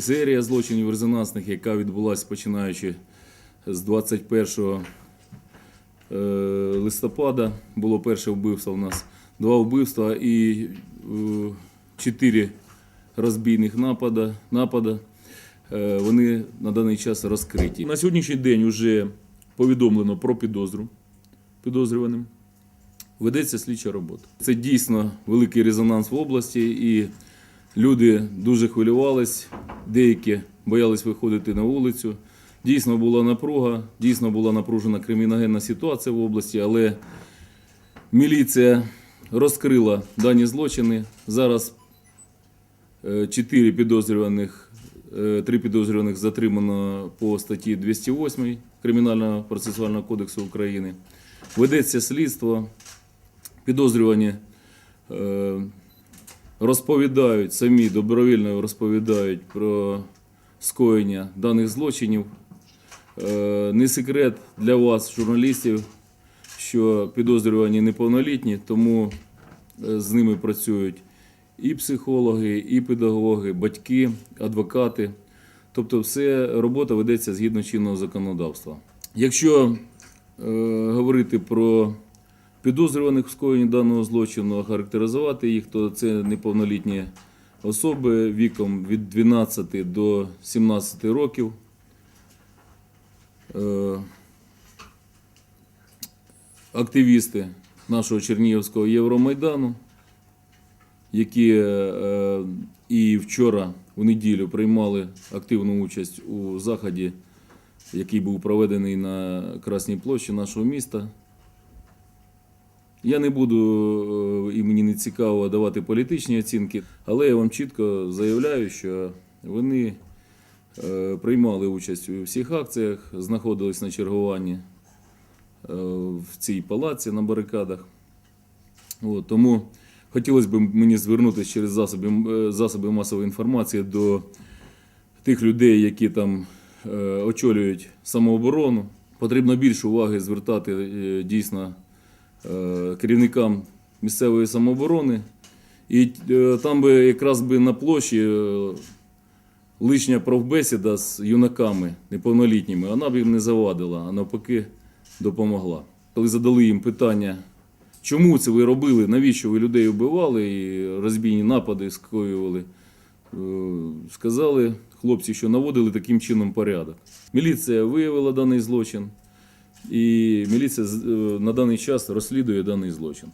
Серія злочинів резонансних, яка відбулася починаючи з 21 е, листопада, було перше вбивство у нас, два вбивства і е, чотири розбійних напада. Е, Вони на даний час розкриті. На сьогоднішній день вже повідомлено про підозру підозрюваним. Ведеться слідча робота. Це дійсно великий резонанс в області, і люди дуже хвилювались, деякі боялись виходити на вулицю. Дійсно була напруга, дійсно була напружена криміногенна ситуація в області, але міліція розкрила дані злочини. Зараз е, чотири підозрюваних, е, три підозрюваних затримано по статті 208 Кримінального процесуального кодексу України. Ведеться слідство, підозрювані е, розповідають, самі добровільно розповідають про скоєння даних злочинів. Е, Не секрет для вас, журналістів, що підозрювані неповнолітні, тому е, з ними працюють і психологи, і педагоги, батьки, адвокати. Тобто, все робота ведеться згідно чинного законодавства. Якщо е, говорити про підозрюваних в скоєнні даного злочину, охарактеризувати їх, то це неповнолітні особи віком від 12 до 17 років. Е, Активісти нашого Чернігівського Євромайдану, які е, і вчора, у неділю, приймали активну участь у заході, який був проведений на Красній площі нашого міста. Я не буду е, і мені не цікаво давати політичні оцінки, але я вам чітко заявляю, що вони е, приймали участь у всіх акціях, знаходились на чергуванні е, в цій палаці на барикадах. От, тому хотілося б мені звернутися через засоби, засоби масової інформації до тих людей, які там очолюють самооборону. Потрібно більше уваги звертати дійсно керівникам місцевої самооборони. І е, там би якраз би на площі е, лишня правбесіда з юнаками неповнолітніми, вона б їм не завадила, а навпаки допомогла. Коли задали їм питання, чому це ви робили, навіщо ви людей вбивали і розбійні напади скоювали, е, сказали хлопці, що наводили таким чином порядок. Міліція виявила даний злочин, і міліція е, на даний час розслідує даний злочин.